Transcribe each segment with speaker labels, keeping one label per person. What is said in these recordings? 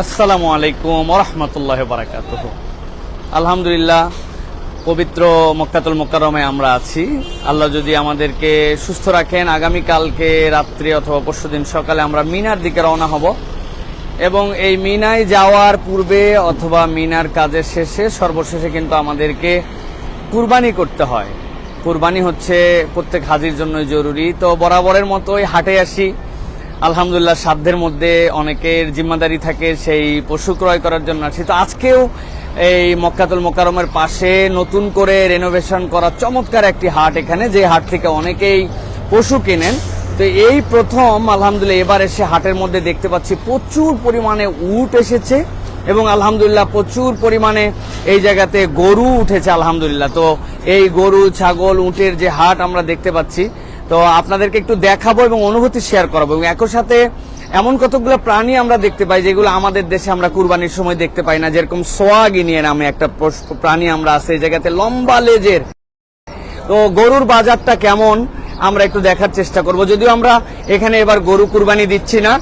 Speaker 1: আসসালামু আলাইকুম রহমতুল্লাহ বারাকাত আলহামদুলিল্লাহ, পবিত্র মক্কাতুল মোকারমে আমরা আছি। আল্লাহ যদি আমাদেরকে সুস্থ রাখেন, আগামীকালকে রাত্রি অথবা পরশুদিন সকালে আমরা মিনার দিকে রওনা হব। এবং এই মিনায় যাওয়ার পূর্বে অথবা মিনার কাজের শেষে সর্বশেষে কিন্তু আমাদেরকে কুরবানি করতে হয়। কুরবানি হচ্ছে প্রত্যেক হাজির জন্য জরুরি। তো বরাবরের মতোই হাটে আসি। আলহামদুলিল্লাহ, সাধ্যের মধ্যে অনেকের জিম্মাদারি থাকে সেই পশু ক্রয় করার জন্য। আছি তো আজকেও এই মক্কাতুল মোকারমের পাশে নতুন করে রেনোভেশন করা চমৎকার একটি হাট এখানে, যে হাট থেকে অনেকেই পশু কেনেন। তো এই প্রথম আলহামদুলিল্লাহ, এবার এসে হাটের মধ্যে দেখতে পাচ্ছি প্রচুর পরিমাণে উট এসেছে এবং আলহামদুলিল্লাহ প্রচুর পরিমাণে এই জায়গাতে গরু উঠেছে আলহামদুলিল্লাহ। তো এই গরু, ছাগল, উটের যে হাট আমরা দেখতে পাচ্ছি তো আপনাদেরকে একটু দেখাবো এবং অনুভূতি শেয়ার করাবো। এবং একই সাথে এমন কতগুলো প্রাণী আমরা দেখতে পাই যেগুলো আমাদের দেশে আমরা কুরবানির সময় দেখতে পাই না। যেরকম সোয়াগিনিয়ে নামে একটা প্রাণী আমরা আছে, এই জায়গাতে লম্বা লেজের। তো গরুর বাজারটা কেমন? আমরা একটু দেখার চেষ্টা করব। যদিও আমরা এখানে এবার গরু কুরবানি দিচ্ছি না।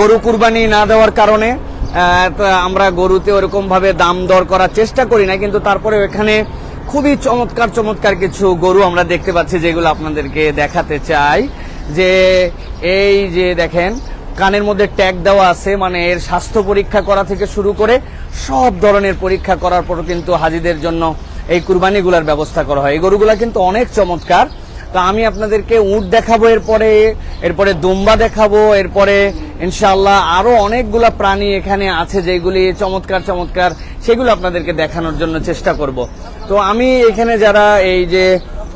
Speaker 1: গরু কুরবানি না দেওয়ার কারণে আমরা গরুতে ওরকম ভাবে দাম দর করার চেষ্টা করি না, কিন্তু তারপরে এখানে খুবই চমৎকার চমৎকার কিছু গরু আমরা দেখতে পাচ্ছি যেগুলো আপনাদেরকে দেখাতে চাই। যে এই যে দেখেন, কানের মধ্যে ট্যাগ দেওয়া আছে মানে এর স্বাস্থ্য পরীক্ষা করা থেকে শুরু করে সব ধরনের পরীক্ষা করার পরও কিন্তু হাজিদের জন্য এই কুরবানিগুলার ব্যবস্থা করা হয়। এই গরুগুলা কিন্তু অনেক চমৎকার। তো আমি আপনাদেরকে উট দেখাবো এরপরে এরপরে দুম্বা দেখাবো, এরপরে ইনশাআল্লাহ আরও অনেকগুলা প্রাণী এখানে আছে যেগুলি চমৎকার চমৎকার, সেগুলো আপনাদেরকে দেখানোর জন্য চেষ্টা করব। তো আমি এখানে যারা এই যে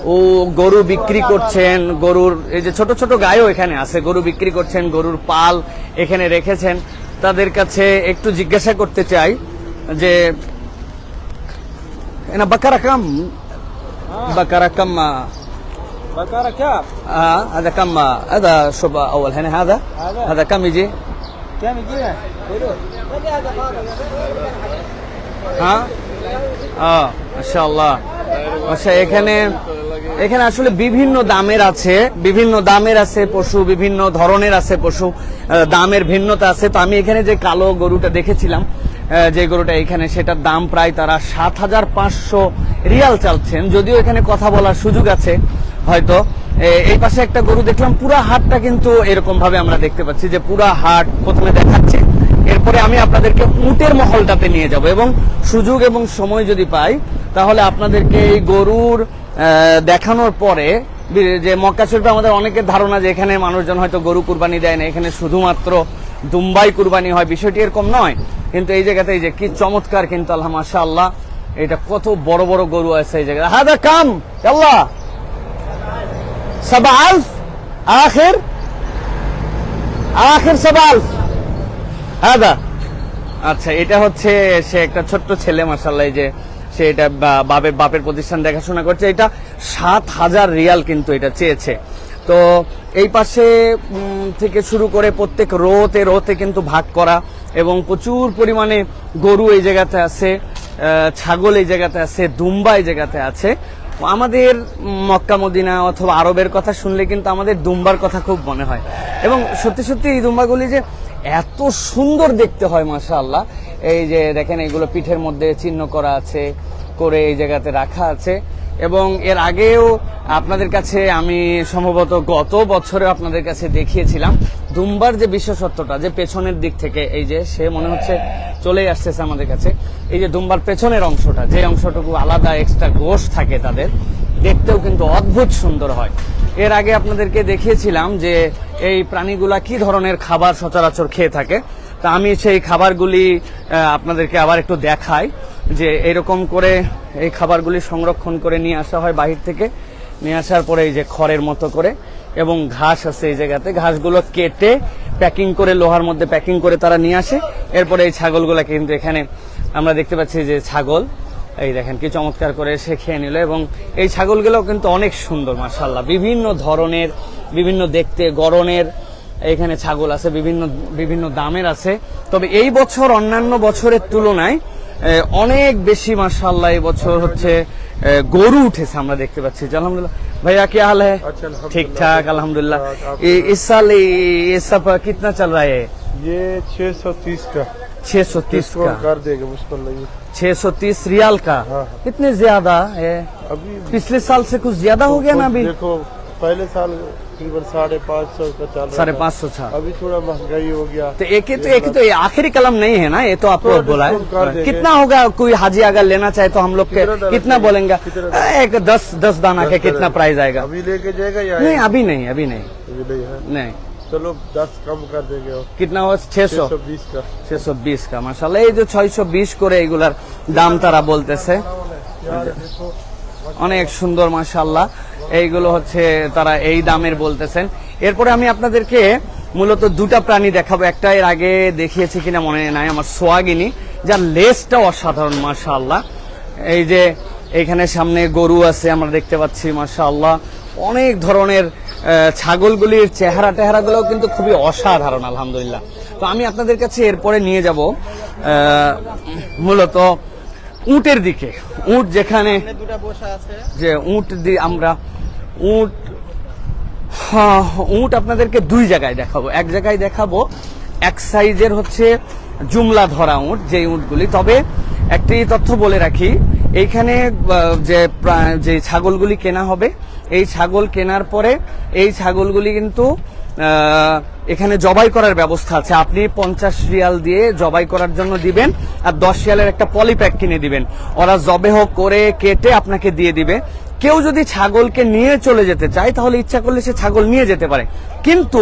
Speaker 1: ও গরু বিক্রি করছেন গরুর এই যে ছোট ছোট গায়ও এখানে আছে গরু বিক্রি করছেন গরুর পাল এখানে রেখেছেন তাদের কাছে একটু জিজ্ঞাসা করতে চাই যে এনা বাকারা কাম বাকারা কাম
Speaker 2: بكرة كام؟
Speaker 1: آه هذا كم هذا شوف اول هنا هذا
Speaker 2: هذا.
Speaker 1: هذا كم يجي
Speaker 2: كام يجينا؟ قولوا
Speaker 1: আহ, মাশাআল্লাহ। আচ্ছা এখানে এখানে আসলে বিভিন্ন দামের আছে বিভিন্ন দামের আছে পশু বিভিন্ন ধরনের আছে পশু দামের ভিন্নতা আছে। তো আমি এখানে যে কালো গরুটা দেখেছিলাম যে গরুটা এখানে সেটার দাম প্রায় তারা সাত হাজার পাঁচশো রিয়াল চালছেন যদিও এখানে কথা বলার সুযোগ আছে হয়তো। এই পাশে একটা গরু দেখলাম পুরা হাটটা কিন্তু এরকম ভাবে আমরা দেখতে পাচ্ছি যে পুরা হাট প্রথমে দেখাচ্ছে। এরপরে আমি আপনাদেরকে উটের মহলটাতে নিয়ে যাব এবং সুযোগ এবং সময় যদি পাই, তাহলে আপনাদেরকে এই গরুর দেখানোর পরে যে মক্কা শরীফে আমাদের অনেকের ধারণা যে এখানে মানুষজন হয়তো গরু কুরবানি দেয় না, এখানে শুধুমাত্র দুম্বাই কুরবানি হয়, বিষয়টি এরকম নয়। কিন্তু এই জায়গাতে এই যে কি চমৎকার কিন্তু আল্লাহ মাশা আল্লাহ এটা কত বড় বড় গরু আছে এই জায়গায়। হাদা কাম আল্লাহ সাবা আলফ, আখের, আখির সাবা আলফ। হাদা। আচ্ছা এটা হচ্ছে সে একটা ছোট্ট ছেলে মাসাল্লাহ যে সে এটা বাপের বাপের প্রতিষ্ঠান দেখাশোনা করছে। এটা সাত হাজার রিয়াল কিন্তু এটা চেয়েছে। তো এই পাশে থেকে শুরু করে প্রত্যেক রোতে রোতে কিন্তু ভাগ করা এবং প্রচুর পরিমাণে গরু এই জায়গাতে আছে ছাগল এই জায়গাতে আছে, দুম্বা এই জায়গাতে আছে। আমাদের মক্কা, মদিনা অথবা আরবের কথা শুনলে কিন্তু আমাদের দুম্বার কথা খুব মনে হয়। এবং সত্যি সত্যি এই দুম্বাগুলি যে এত সুন্দর দেখতে হয় মাশা আল্লাহ এই যে দেখেন এগুলো পিঠের মধ্যে চিহ্ন করা আছে, করে এই জায়গাতে রাখা আছে। এবং এর আগেও আপনাদের কাছে আমি সম্ভবত গত বছরে আপনাদের কাছে দেখিয়েছিলাম, দুম্বার যে বিশেষত্বটা, যে পেছনের দিক থেকে, এই যে সে মনে হচ্ছে চলেই আসতেছে আমাদের কাছে। এই যে দুম্বার পেছনের অংশটা, যে অংশটুকু আলাদা এক্সট্রা গোশ থাকে তাদের, দেখতেও কিন্তু অদ্ভুত সুন্দর হয়। এর আগে আপনাদেরকে দেখিয়েছিলাম যে এই প্রাণীগুলা কি ধরনের খাবার সচরাচর খেয়ে থাকে। তা আমি সেই খাবারগুলি আপনাদেরকে আবার একটু দেখাই যে এরকম করে এই খাবারগুলি সংরক্ষণ করে নিয়ে আসা হয় বাহির থেকে। নিয়ে আসার পরে এই যে খড়ের মতো করে এবং ঘাস আছে এই জায়গাতে। ঘাসগুলো কেটে প্যাকিং করে, লোহার মধ্যে প্যাকিং করে তারা নিয়ে আসে। এরপরে এই ছাগলগুলা কিন্তু এখানে আমরা দেখতে পাচ্ছি যে ছাগল এই দেখেন কি চমৎকার করে সে খেয়ে নিল এবং এই ছাগলগুলো কিন্তু অনেক সুন্দর মার্শাল্লাহ বিভিন্ন ধরনের বিভিন্ন দেখতে গরনের এখানে ছাগল আছে বিভিন্ন বিভিন্ন দামের আছে তবে এই বছর অন্যান্য বছরের তুলনায় এ, অনেক বেশি মার্শাল্লাহ এই বছর হচ্ছে এ, গরু উঠেছে আমরা দেখতে পাচ্ছি জি, আলহামদুলিল্লাহ ভাইয়া क्या हाल है
Speaker 2: अच्छा, अल्हम्दुलिल्लाह।
Speaker 1: ठीक ठाक अल्हम्दुलिल्लाह
Speaker 2: आप-
Speaker 1: ये- इस साल ये ये सब कितना चल रहा है
Speaker 2: ये 630 का
Speaker 1: छह सौ तीस
Speaker 3: डिस्काउंट
Speaker 1: का
Speaker 3: कर देंगे मुश्किल नहीं
Speaker 1: छह सौ तीस रियाल का।
Speaker 3: हाँ।
Speaker 1: कितने ज़्यादा है?
Speaker 3: अभी
Speaker 1: पिछले साल से कुछ ज़्यादा हो गया ना अभी?
Speaker 3: देखो पहले साल तकरीबन साढ़े पाँच सौ का चल
Speaker 1: साढ़े पाँच सौ था।
Speaker 3: अभी थोड़ा महँगाई हो गया।
Speaker 1: तो एक ही तो एक ही तो ये आखिरी कलम नहीं है ना? ये तो आपको बोला है। कितना होगा? कोई हाजी अगर लेना चाहे तो हम लोग के
Speaker 3: कितना?
Speaker 1: बोलेंगे? एक दस दस दाना का कितना प्राइस आएगा?
Speaker 3: अभी लेके जाएगा या
Speaker 1: नहीं अभी नहीं अभी नहीं।
Speaker 3: नहीं। है
Speaker 1: नहीं
Speaker 3: चलो दस कम कर देंगे और
Speaker 1: कितना हो छह सौ
Speaker 3: छह सौ बीस का
Speaker 1: ছশো বিশ কা মাসাল্লাহ এই যে ছয়শো বিশ করে এগুলার দাম তারা বলতেছে
Speaker 3: यार देखो
Speaker 1: অনেক সুন্দর মাসাল্লাহ এইগুলো হচ্ছে তারা এই দামের বলতেছেন এরপরে আমি আপনাদেরকে মূলত দুটা প্রাণী দেখাবো একটা এর আগে দেখিয়েছি কিনা মনে নাই আমার সোয়াগিনী যার লেজটা অসাধারণ মাশাআল্লাহ এই যে এখানে সামনে গরু আছে আমরা দেখতে পাচ্ছি মাশাআল্লাহ অনেক ধরনের ছাগলগুলির চেহারা টেহারাগুলোও কিন্তু খুবই অসাধারণ আলহামদুলিল্লাহ। তো আমি আপনাদের কাছে এরপরে নিয়ে যাব মূলত উটের দিকে। উট যেখানে যে উট দিয়ে আমরা উট হ্যাঁ, উট আপনাদেরকে দুই জায়গায় দেখাবো। এক জায়গায় দেখাবো এক সাইজের হচ্ছে জুমলা ধরা উট যে উটগুলি। তবে একটি তথ্য বলে রাখি এইখানে যে যে ছাগলগুলি কেনা হবে এই ছাগল কেনার পরে এই ছাগলগুলি কিন্তু এখানে জবাই করার ব্যবস্থা আছে। আপনি পঞ্চাশ রিয়াল দিয়ে জবাই করার জন্য দিবেন আর দশ রিয়ালের একটা পলিপ্যাক কিনে দিবেন। ওরা জবেহ করে কেটে আপনাকে দিয়ে দিবে। কেউ যদি ছাগলকে নিয়ে চলে যেতে চায়, তাহলে ইচ্ছা করলে সে ছাগল নিয়ে যেতে পারে। কিন্তু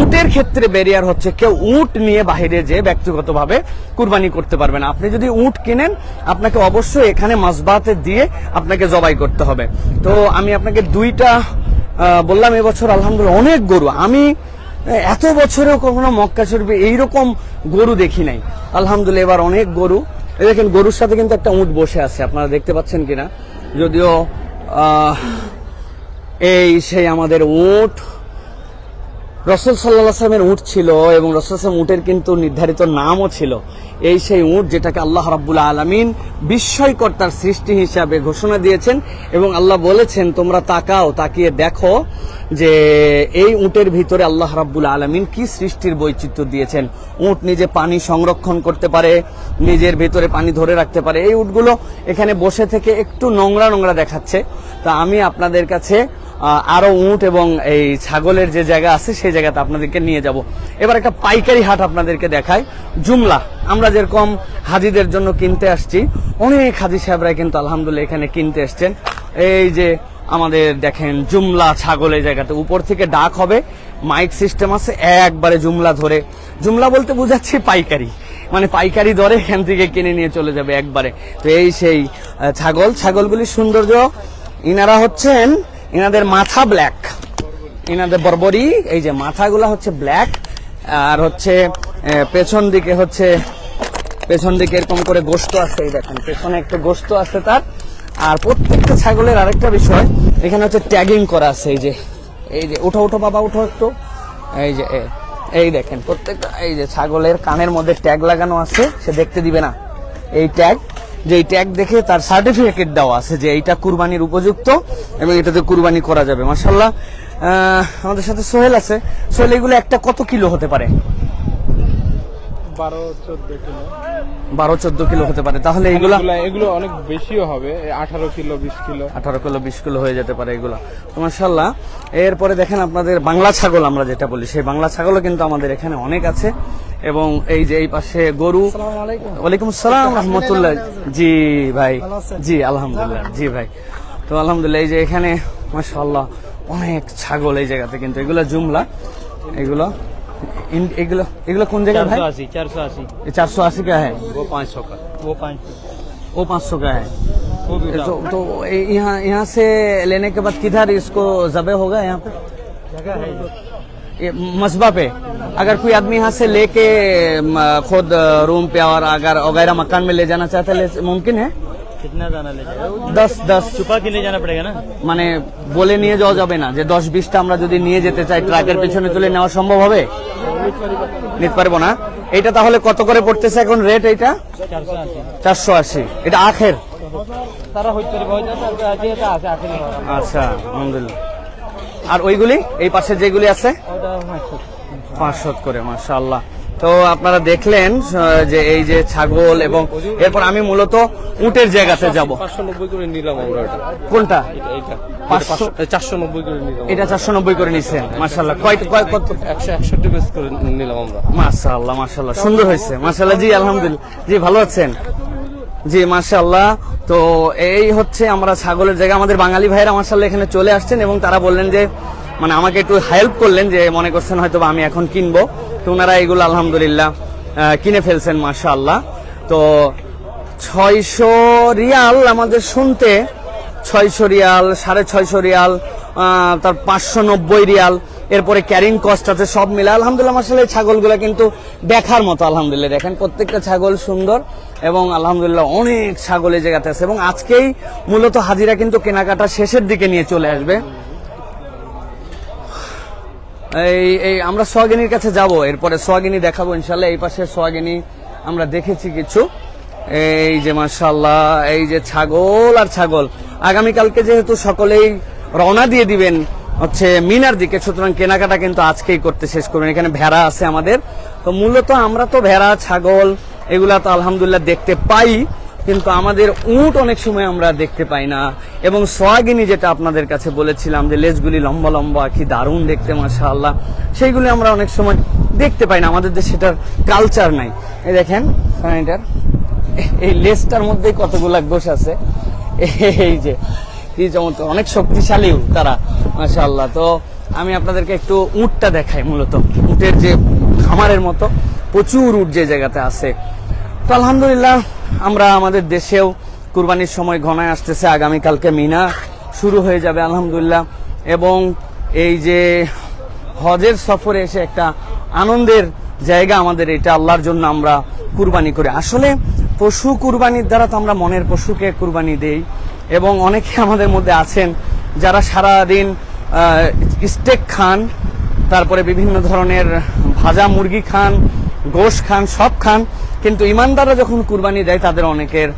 Speaker 1: উটের ক্ষেত্রে ব্যারিয়ার হচ্ছে কেউ উট নিয়ে বাইরে যে ব্যক্তিগতভাবে কুরবানি করতে পারবে না। আপনি যদি উট কিনেন, আপনাকে অবশ্যই এখানে মাসবাতে দিয়ে আপনাকে জবাই করতে হবে। তো আমি আপনাকে দুইটা বললাম এবছর আলহামদুলিল্লাহ অনেক গরু। আমি এত বছরেও কখনো মক্কা শরীফে এইরকম গরু দেখি নাই। আলহামদুলিল্লাহ এবার অনেক গরু। দেখেন, গরুর সাথে কিন্তু একটা উট বসে আছে, আপনারা দেখতে পাচ্ছেন কিনা? যদিও এই সেই আমাদের উট। রসুল সাল্লাহ আসলামের উট ছিল এবং রসুল উটের কিন্তু নির্ধারিত নামও ছিল। এই সেই উট যেটাকে আল্লাহ রাব্বুল আলমিন বিস্ময়কর তার সৃষ্টি হিসাবে ঘোষণা দিয়েছেন এবং আল্লাহ বলেছেন, তোমরা তাকাও, তাকিয়ে দেখো যে এই উটের ভিতরে আল্লাহ রাব্বুল আলমিন কি সৃষ্টির বৈচিত্র্য দিয়েছেন। উট নিজে পানি সংরক্ষণ করতে পারে, নিজের ভিতরে পানি ধরে রাখতে পারে। এই উটগুলো এখানে বসে থেকে একটু নোংরা নোংরা দেখাচ্ছে। তা আমি আপনাদের কাছে আরও উট এবং এই ছাগলের যে জায়গা আছে, সেই জায়গাতে আপনাদেরকে নিয়ে যাব। এবার একটা পাইকারি হাট আপনাদেরকে দেখাই। জুমলা, আমরা যেরকম হাজিদের জন্য কিনতে আসছি, অনেক হাজি সাহেবরা কিন্তু আলহামদুলিল্লাহ এখানে কিনতে এসছেন। এই যে আমাদের দেখেন জুমলা ছাগল এই জায়গাতে, উপর থেকে ডাক হবে, মাইক সিস্টেম আছে, একবারে জুমলা ধরে। জুমলা বলতে বোঝাচ্ছি পাইকারি মানে পাইকারি দরে এখান থেকে কিনে নিয়ে চলে যাবে একবারে। তো এই সেই ছাগল, ছাগলগুলির সৌন্দর্য, ইনারা হচ্ছেন ইনাদের মাথা ব্ল্যাক এনাদের বর্বরি, এই যে মাথাগুলো হচ্ছে ব্ল্যাক আর হচ্ছে পেছন দিকে হচ্ছে, পেছন দিকে এরকম করে গোস্ত আছে, এই দেখেন, পেছনে একটা গোস্ত আছে তার। আর প্রত্যেকটা ছাগলের আরেকটা বিষয়, এখানে হচ্ছে ট্যাগিং করা আছে, এই যে এই যে, উঠো উঠো বাবা, উঠো একটু। এই যে এই দেখেন, প্রত্যেকটা, এই যে ছাগলের কানের মধ্যে ট্যাগ লাগানো আছে, সে দেখতে দিবে না। এই ট্যাগ যে এই ট্যাগ দেখে তার সার্টিফিকেট দেওয়া আছে যে এইটা কুরবানির উপযুক্ত এবং এটাতে কুরবানি করা যাবে। মার্শাল্লাহ আমাদের সাথে সোহেল আছে। সোহেল, এগুলো একটা কত কিলো হতে পারে?
Speaker 2: বারো চোদ্দ কিলো।
Speaker 1: বারো চোদ্দ কিলো হতে পারে। তাহলে এগুলা
Speaker 2: এগুলো অনেক বেশিও হবে আঠারো কিলো বিশ কিলো।
Speaker 1: আঠারো কিলো বিশ কিলো হয়ে যেতে পারে এগুলো। তো মাসাল্লাহ এরপরে দেখেন আপনাদের বাংলা ছাগল আমরা যেটা বলি। সেই বাংলা ছাগলও কিন্তু আমাদের এখানে অনেক আছে। এবং এই যে এই পাশে গরু ওয়ালাইকুম আসসালাম রহমতুল্লাহ। জি ভাই। জি আলহামদুলিল্লাহ। জি ভাই। তো আলহামদুলিল্লাহ এই যে এখানে মাসাল্লাহ অনেক ছাগল এই জায়গাতে কিন্তু। এগুলো জুমলা। এগুলো এগুলো এগুলো কোন জায়গায় ভাই
Speaker 2: अस्सी चार सौ अस्सी
Speaker 1: চার সौ আশি কা হ্যাঁ
Speaker 2: वो पाँच सौ का वो पाँच सौ
Speaker 1: वो पाँच सौ का है
Speaker 2: वो भी
Speaker 1: तो तो यहाँ यहाँ से लेने के बाद किधर इसको जबे होगा यहाँ पे
Speaker 2: जगह है
Speaker 1: ये मसबा पे अगर कोई आदमी यहाँ से लेके म, खुद रूम पे और अगर वगैरह मकान में ले जाना चाहता है ले- मुमकिन है
Speaker 2: कितना जाना ले जाएगा
Speaker 1: दस दस
Speaker 2: छुपा के ले जाना पड़ेगा ना
Speaker 1: মানে বলে নিয়ে যাওয়া যাবে না যে দশ বিশটা আমরা যদি নিয়ে যেতে চাই ট্রাকের পিছনে তুলে নেওয়া সম্ভব হবে নিতে পারবো না এটা তাহলে কত করে পড়তেছে এখন রেট এটা
Speaker 2: চার সौ আশি
Speaker 1: চারশো আশি এটা আখের
Speaker 2: তারা হইতে পারে বহুত আছে এটা আছে আখের
Speaker 1: আচ্ছা আলহামদুলিল্লাহ আর ওইগুলি এই পাশে যেগুলি আছে
Speaker 2: ওটা পাঁচশো
Speaker 1: পাঁচশো করে মাশাআল্লাহ তো আপনারা দেখলেন যে এই যে ছাগল এবং এরপর আমি মূলত উটের জায়গাতে যাব।
Speaker 2: পাঁচশো নব্বই করে নিলাম আমরা এটা।
Speaker 1: কোনটা?
Speaker 2: চারশো নব্বই করে নিলাম
Speaker 1: এটা চারশো নব্বই করে মার্শাল্লাহ
Speaker 2: একশো একষট্টি নিলাম আমরা।
Speaker 1: মাশাআল্লাহ মাশাআল্লাহ। সুন্দর হয়েছে। মাশাআল্লাহ জি আলহামদুলিল্লাহ। জি ভালো আছেন? জি মাশাআল্লাহ। তো এই হচ্ছে আমরা ছাগলের জায়গা। আমাদের বাঙালি ভাইয়েরা মাশাআল্লাহ এখানে চলে আসছেন এবং তারা বললেন যে মানে আমাকে একটু হেল্প করলেন যে মনে করছেন হয়তো আমি এখন কিনবো। তো ওনারা এগুলো আলহামদুলিল্লাহ কিনে ফেলছেন, মাশাআল্লাহ। তো ছয়শো রিয়াল আমাদের শুনতে, ছয়শো রিয়াল, সাড়ে ছয়শো রিয়াল তার পাঁচশো নব্বই রিয়াল, এরপরে ক্যারিং কস্ট আছে, সব মিলে আলহামদুলিল্লাহ এই ছাগলগুলো কিন্তু দেখার মতো, আলহামদুলিল্লাহ। দেখেন, প্রত্যেকটা ছাগল সুন্দর এবং আলহামদুলিল্লাহ অনেক ছাগল এই জায়গাতে আছে এবং আজকেই মূলত হাজিরা কিন্তু কেনাকাটা শেষের দিকে নিয়ে চলে আসবে। এই এই, আমরা সোয়াগিনীর কাছে যাব, এরপরে সোয়াগিনী দেখাবো, ইনশাল্লাহ এই পাশে সোয়াগিনী আমরা দেখেছি কিছু। এই যে মাশাল্লাহ এই যে ছাগল আর ছাগল। আগামীকালকে যেহেতু সকলেই রওনা দিয়ে দিবেন হচ্ছে মিনার দিকে, সুতরাং কেনাকাটা কিন্তু আজকেই করতে শেষ করবেন এখানে ভেড়া আছে আমাদের। তো মূলত আমরা তো ভেড়া, ছাগল, এগুলা তো আলহামদুলিল্লাহ দেখতে পাই। কিন্তু আমাদের উট অনেক সময় আমরা দেখতে পাই না। এবং সোয়াগিনী যেটা আপনাদের কাছে বলেছিলাম যে, লেজগুলি লম্বা লম্বা, কি দারুণ দেখতে, মাশাআল্লাহ। সেইগুলি আমরা অনেক সময় দেখতে পাই না। আমাদের দেশে সেটার কালচার নাই। এই দেখেন এটার, এই লেজটার মধ্যেই কতগুলা গোশ আছে। এই যে, কি চমৎকার, অনেক শক্তিশালী উট তারা, মাশাআল্লাহ। তো আমি আপনাদেরকে একটু উটটা দেখাই মূলত। উটের যে খামারের মতো প্রচুর উট যে জায়গাতে আছে। তো আলহামদুলিল্লাহ, আমরা আমাদের দেশেও কুরবানির সময় ঘনায় আসতেছে, আগামীকালকে মিনা শুরু হয়ে যাবে আলহামদুলিল্লাহ। এবং এই যে হজের সফরে এসে একটা আনন্দের জায়গা আমাদের, এটা আল্লাহর জন্য আমরা কুরবানি করি। আসলে পশু কুরবানির দ্বারা তো আমরা মনের পশুকে কুরবানি দেই, এবং অনেকে আমাদের মধ্যে আছেন যারা সারাদিন স্টেক খান, তারপরে বিভিন্ন ধরনের ভাজা মুরগি খান, গোশ খান, সব খান কিন্তু ইমানদাররা যখন কুরবানি দেয়, তাদের অনেকের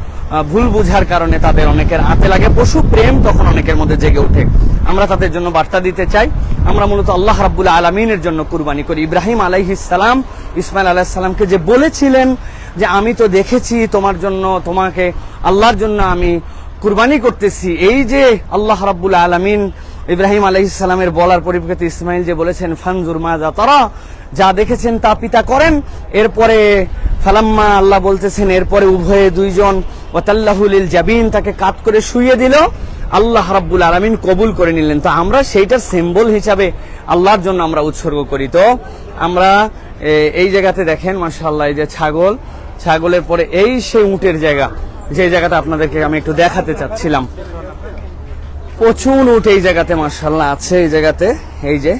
Speaker 1: ভুল বুঝার কারণে তাদের অনেকের আতে লাগে। পশু প্রেম তখন অনেকের মধ্যে জেগে ওঠে। আমরা তাদের জন্য বার্তা দিতে চাই। আমরা মূলত আল্লাহ রাব্বুল আলমিনের জন্য কুরবানি করি। ইব্রাহিম আলাইহিসালাম ইসমাইল আলাহিসাল্লামকে যে বলেছিলেন যে, আমি তো দেখেছি তোমার জন্য, তোমাকে আল্লাহর জন্য আমি কুরবানি করতেছি। এই যে আল্লাহ রাব্বুল আলমিন ইব্রাহিম আলাইসালামের বলার পরিপ্রেক্ষিতে ইসমাইল যে বলেছেন, ফানজুর মাজা তারা, যা দেখেছেন তা পিতা করেন। এরপরে ফালাম্মা আল্লাহ বলতেছেন, এরপরে উভয়ে দুইজন ওয়াতাল্লাহুল জাবিন, তাকে কাত করে শুইয়ে দিল। আল্লাহ রাব্বুল আলামিন কবুল করে নিলেন। তো আমরা সেইটার সিম্বল হিসাবে আল্লাহর জন্য আমরা উৎসর্গ করি। তো আমরা এই জায়গাতে দেখেন, মাশাআল্লাহ, এই যে ছাগল, ছাগলের পরে এই সেই উটের জায়গা, যে জায়গাটা আপনাদেরকে আমি একটু দেখাতে চাচ্ছিলাম। প্রচুর উট এই জায়গাতে মার্শাল্লাহ আছে এই জায়গাতে, এই যে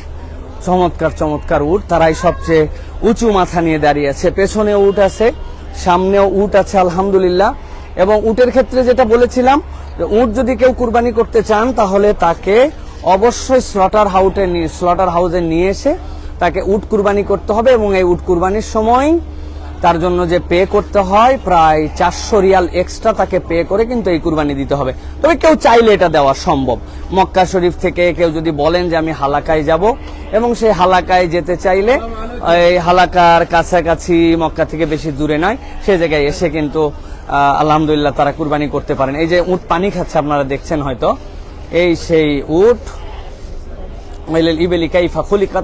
Speaker 1: চমৎকার চমৎকার উট। তারাই সবচেয়ে উঁচু মাথা নিয়ে দাঁড়িয়ে আছে। পেছনে উট আছে, সামনেও উট আছে, আলহামদুলিল্লাহ। এবং উটের ক্ষেত্রে যেটা বলেছিলাম উট যদি কেউ কুরবানি করতে চান, তাহলে তাকে অবশ্যই স্লটার হাউটে স্লটার হাউসে নিয়ে এসে তাকে উট কুরবানি করতে হবে এবং এই উট কুরবানির সময় তার জন্য যে পে করতে হয়, প্রায় চারশো রিয়াল এক্সট্রা তাকে পে করে কিন্তু এই কুরবানি দিতে হবে। তবে কেউ চাইলে এটা দেওয়া সম্ভব। মক্কা শরীফ থেকে কেউ যদি বলেন যে আমি হালাকায় যাব, এবং সেই হালাকায় যেতে চাইলে, এই হালাকার কাছাকাছি মক্কা থেকে বেশি দূরে নয়, সে জায়গায় এসে কিন্তু আলহামদুলিল্লাহ তারা কুরবানি করতে পারেন। এই যে উট পানি খাচ্ছে আপনারা দেখছেন হয়তো, এই সেই উট মাইলেল ইবেলি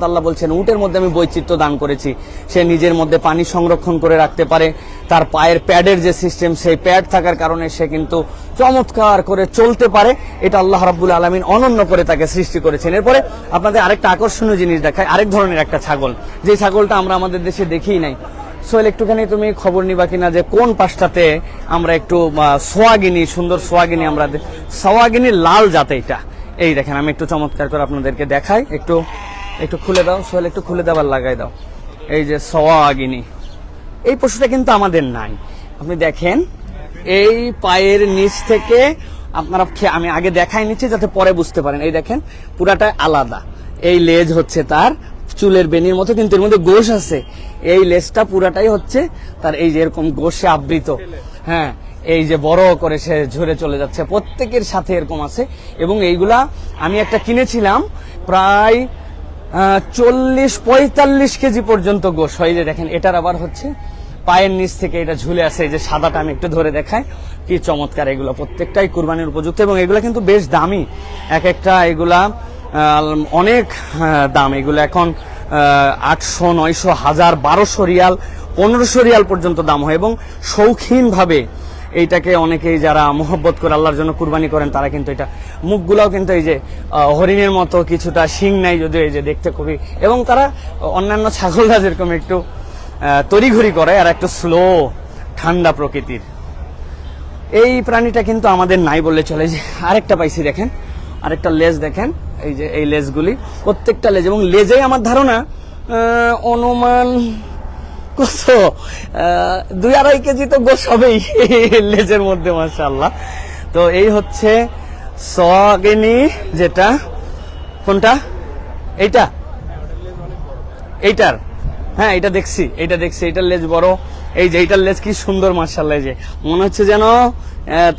Speaker 1: আল্লাহ বলছেন, উটের মধ্যে আমি বৈচিত্র্য দান করেছি। সে নিজের মধ্যে পানি সংরক্ষণ করে রাখতে পারে। তার পায়ের প্যাডের যে সিস্টেম সেই প্যাড থাকার কারণে সে কিন্তু চমৎকার করে চলতে পারে। এটা আল্লাহ রাব্বুল আলমিন অনন্য করে তাকে সৃষ্টি করেছেন। এরপরে আপনাদের আরেকটা আকর্ষণীয় জিনিস দেখায় আরেক ধরনের একটা ছাগল। যে ছাগলটা আমরা আমাদের দেশে দেখিই নাই। সোহেল, একটুখানি তুমি খবর নিবা কিনা যে কোন পাশটাতে আমরা একটু সোয়াগিনী, সুন্দর সোয়াগিনী আমরা সোয়াগিনী লাল জাতে এটা এই দেখেন, আমি একটু চমৎকার করে আপনাদেরকে দেখাই। একটু একটু খুলে দাও, সোহেল, একটু খুলে দেওয়ার লাগাই দাও। এই যে সোয়াগিনী এই পশুটা কিন্তু আমাদের নাই। আপনি দেখেন, এই পায়ের নিচ থেকে আপনারা আমি আগে দেখাই নিচ্ছি যাতে পরে বুঝতে পারেন। এই দেখেন, পুরাটা আলাদা। এই লেজ হচ্ছে তার চুলের বেনির মতো, কিন্তু এর মধ্যে গোশ আছে। এই লেজটা পুরাটাই হচ্ছে তার এই যে এরকম গোষে আবৃত। হ্যাঁ এই যে বড় করে সে ঝরে চলে যাচ্ছে, প্রত্যেকের সাথে এরকম আছে। এবং এইগুলা আমি একটা কিনেছিলাম, প্রায় চল্লিশ, পঁয়তাল্লিশ কেজি পর্যন্ত গোস হয়। যে দেখেন, এটার আবার হচ্ছে পায়ের নিচ থেকে এটা ঝুলে আছে। এই যে সাদাটা আমি একটু ধরে দেখাই। কি চমৎকার এগুলো, প্রত্যেকটাই কুরবানির উপযুক্ত এবং এগুলো কিন্তু বেশ দামি। এক একটা এগুলা অনেক দাম। এগুলো এখন আটশো, নয়শো, হাজার, বারোশো রিয়াল, পনেরোশো রিয়াল পর্যন্ত দাম হয় এবং শৌখিনভাবে এইটাকে অনেকেই যারা মোহব্বত করে আল্লাহর জন্য কুরবানি করেন, তারা কিন্তু এটা মুখগুলাও কিন্তু এই যে হরিণের মতো কিছুটা শিং নাই যদিও এই যে দেখতে খুবই এবং তারা অন্যান্য ছাগলরা যেরকম একটু তড়িঘড়ি করে আর একটু স্লো ঠান্ডা প্রকৃতির। এই প্রাণীটা কিন্তু আমাদের নাই বললে চলে। যে আরেকটা পাইছি দেখেন, আরেকটা লেজ দেখেন, এই যে এই লেজগুলি, প্রত্যেকটা লেজ এবং লেজেই আমার ধারণা অনুমান কত দুই আড়াই কেজি তো গোস হবেই লেজের মধ্যে, মাশাআল্লাহ। তো এই হচ্ছে সগেনি যেটা, কোনটা? এইটা? এইটার। হ্যাঁ এটা দেখছি এটা দেখছি এটার লেজ বড়। এই যে এইটার লেজ কি সুন্দর মার্শাল্লাহ যে। মনে হচ্ছে যেন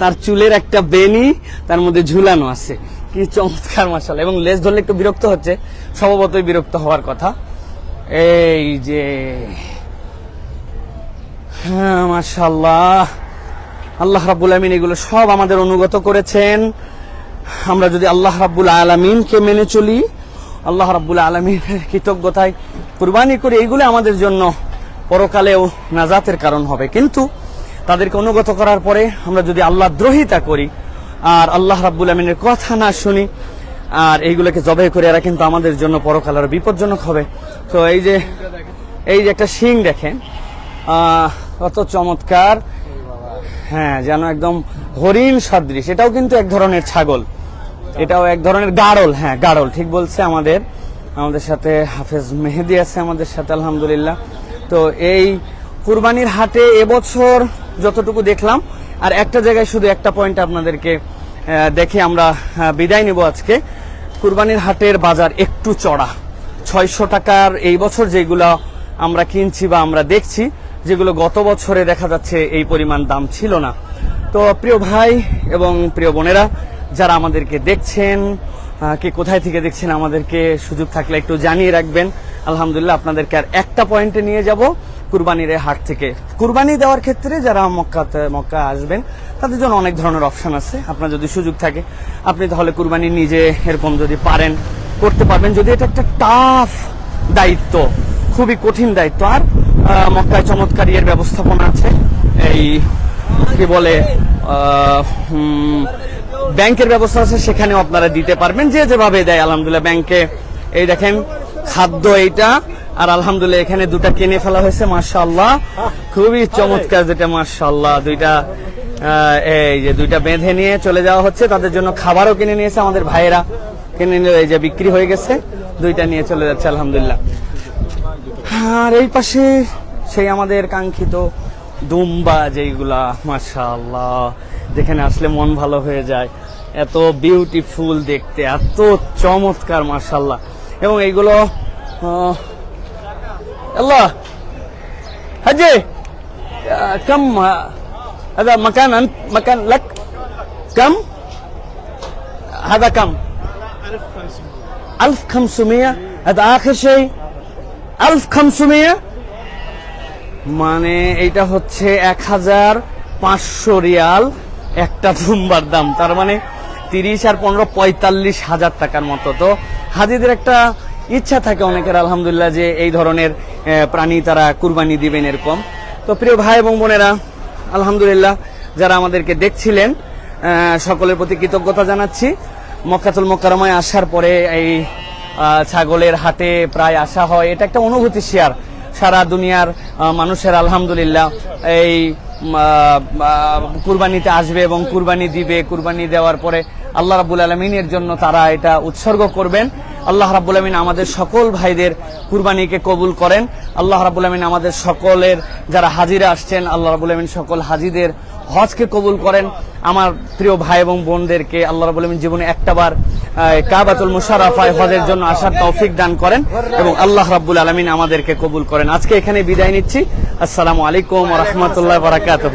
Speaker 1: তার চুলের একটা বেনি তার মধ্যে ঝুলানো আছে। কি চমৎকার মার্শাল্লাহ এবং লেজ ধরলে একটু বিরক্ত হচ্ছে, স্বভাবতই বিরক্ত হওয়ার কথা। এই যে হ্যাঁ মাশাল্লাহ আল্লাহ রাব্বুল আমিন এগুলো সব আমাদের অনুগত করেছেন। আমরা যদি আল্লাহ রাব্বুল আলমিনকে মেনে চলি, আল্লাহ রাব্বুল আলমিনের কৃতজ্ঞতায় কুরবানি করি এইগুলো আমাদের জন্য পরকালেও নাজাতের কারণ হবে। কিন্তু তাদেরকে অনুগত করার পরে আমরা যদি আল্লাহ দ্রোহিতা করি, আর আল্লাহ রাব্বুল আমিনের কথা না শুনি, আর এইগুলোকে জবাই করে এরা কিন্তু আমাদের জন্য পরকালের বিপজ্জনক হবে। তো এই যে এই যে একটা শিং দেখেন কত চমৎকার। হ্যাঁ যেন একদম হরিণ সদৃশ। এটাও কিন্তু এক ধরনের ছাগল। এটাও এক ধরনের গাড়ল হ্যাঁ গাড়ল ঠিক বলছে আমাদের। আমাদের সাথে হাফেজ মেহেদি আছে আমাদের সাথে, আলহামদুলিল্লাহ। তো এই কুরবানির হাটে এবছর যতটুকু দেখলাম, আর একটা জায়গায় শুধু একটা পয়েন্ট আপনাদেরকে দেখে আমরা বিদায় নিব আজকে। কুরবানির হাটের বাজার একটু চড়া। ছয়শো টাকার এই বছর যেগুলো আমরা কিনছি বা আমরা দেখছি যেগুলো গত বছরে দেখা যাচ্ছে এই পরিমাণ দাম ছিল না। তো প্রিয় ভাই এবং প্রিয় বোনেরা, যারা আমাদেরকে দেখছেন কে কোথায় থেকে দেখছেন আমাদেরকে সুযোগ থাকলে একটু জানিয়ে রাখবেন। আলহামদুলিল্লাহ আপনাদেরকে আর একটা পয়েন্টে নিয়ে যাব কুরবানির হাট থেকে। কুরবানি দেওয়ার ক্ষেত্রে যারা মক্কাতে মক্কা আসবেন, তাদের জন্য অনেক ধরনের অপশন আছে। আপনার যদি সুযোগ থাকে, আপনি তাহলে কুরবানি নিজে এরকম যদি পারেন, করতে পারবেন। যদি এটা একটা টাফ দায়িত্ব, খুবই কঠিন দায়িত্ব, আর মক্কায় চমৎকার ইয়ের ব্যবস্থাপনা আছে। এই, কি বলে ব্যাংকের ব্যবস্থা আছে, সেখানেও আপনারা দিতে পারবেন। যে যেভাবে দেয়, আলহামদুলিল্লাহ, ব্যাংকে। এই দেখেন, খাদ্য এইটা, আর আলহামদুলিল্লাহ, এখানে দুটা কিনে ফেলা হয়েছে, মাশাআল্লাহ। খুবই চমৎকার যেটা, মাশাআল্লাহ। দুইটা এই যে দুইটা বেঁধে নিয়ে চলে যাওয়া হচ্ছে। তাদের জন্য খাবারও কিনে নিয়েছে আমাদের ভাইয়েরা। কিনে নিয়ে এই যে বিক্রি হয়ে গেছে, দুইটা নিয়ে চলে যাচ্ছে, আলহামদুলিল্লাহ। আর এই পাশে সেই আমাদের কাঙ্ক্ষিত দুম্বা যেইগুলা মাশাআল্লাহ যেখানে আসলে মন ভালো হয়ে যায় এত বিউটিফুল দেখতে এত চমৎকার মাশাআল্লাহ এবং এইগুলো আহ, আল্লাহ হাজি আহ, كم آه، هذا مكان أنت مكان لك كم هذا كم 1500 هذا آخر شيء 1500 মানে এটা হচ্ছে এক হাজার পাঁচশো রিয়াল, একটা দুম্বার দাম। তার মানে তিরিশ আর পনেরো পঁয়তাল্লিশ হাজার টাকার মতো। তো হাজিদের একটা ইচ্ছা থাকে অনেকের, আলহামদুলিল্লাহ, যে এই ধরনের প্রাণী তারা কুরবানি দিবেন এরকম। তো প্রিয় ভাই এবং বোনেরা, আলহামদুলিল্লাহ, যারা আমাদেরকে দেখছিলেন সকলের প্রতি কৃতজ্ঞতা জানাচ্ছি। মক্কাতুল মোকারমায় আসার পরে এই ছাগলের হাটে প্রায় আসা হয়। এটা একটা অনুভূতি শেয়ার। সারা দুনিয়ার মানুষের আলহামদুলিল্লাহ এই কুরবানিতে আসবে এবং কুরবানি দিবে। কুরবানি দেওয়ার পরে আল্লাহ রাবুল আলমিনের জন্য তারা এটা উৎসর্গ করবেন। আল্লাহ রাবুল আলমিন আমাদের সকল ভাইদের কুরবানিকে কবুল করেন। আল্লাহ রাবুল আলমিন আমাদের সকলের যারা হাজিরা আসছেন, আল্লাহ রাবুল আলমিন সকল হাজিদের হজকে কবুল করেন। আমার প্রিয় ভাই এবং বোনদেরকে আল্লাহ রাবুল আলমিন জীবনে একটাবার কাবাতুল মুশারাফায় হজের জন্য আসার তৌফিক দান করেন এবং আল্লাহ রাব্বুল আলমিন আমাদেরকে কবুল করেন। আজকে এখানে বিদায় নিচ্ছি। আসসালামু আলাইকুম রহমতুল্লাহ বারাকাতুহ।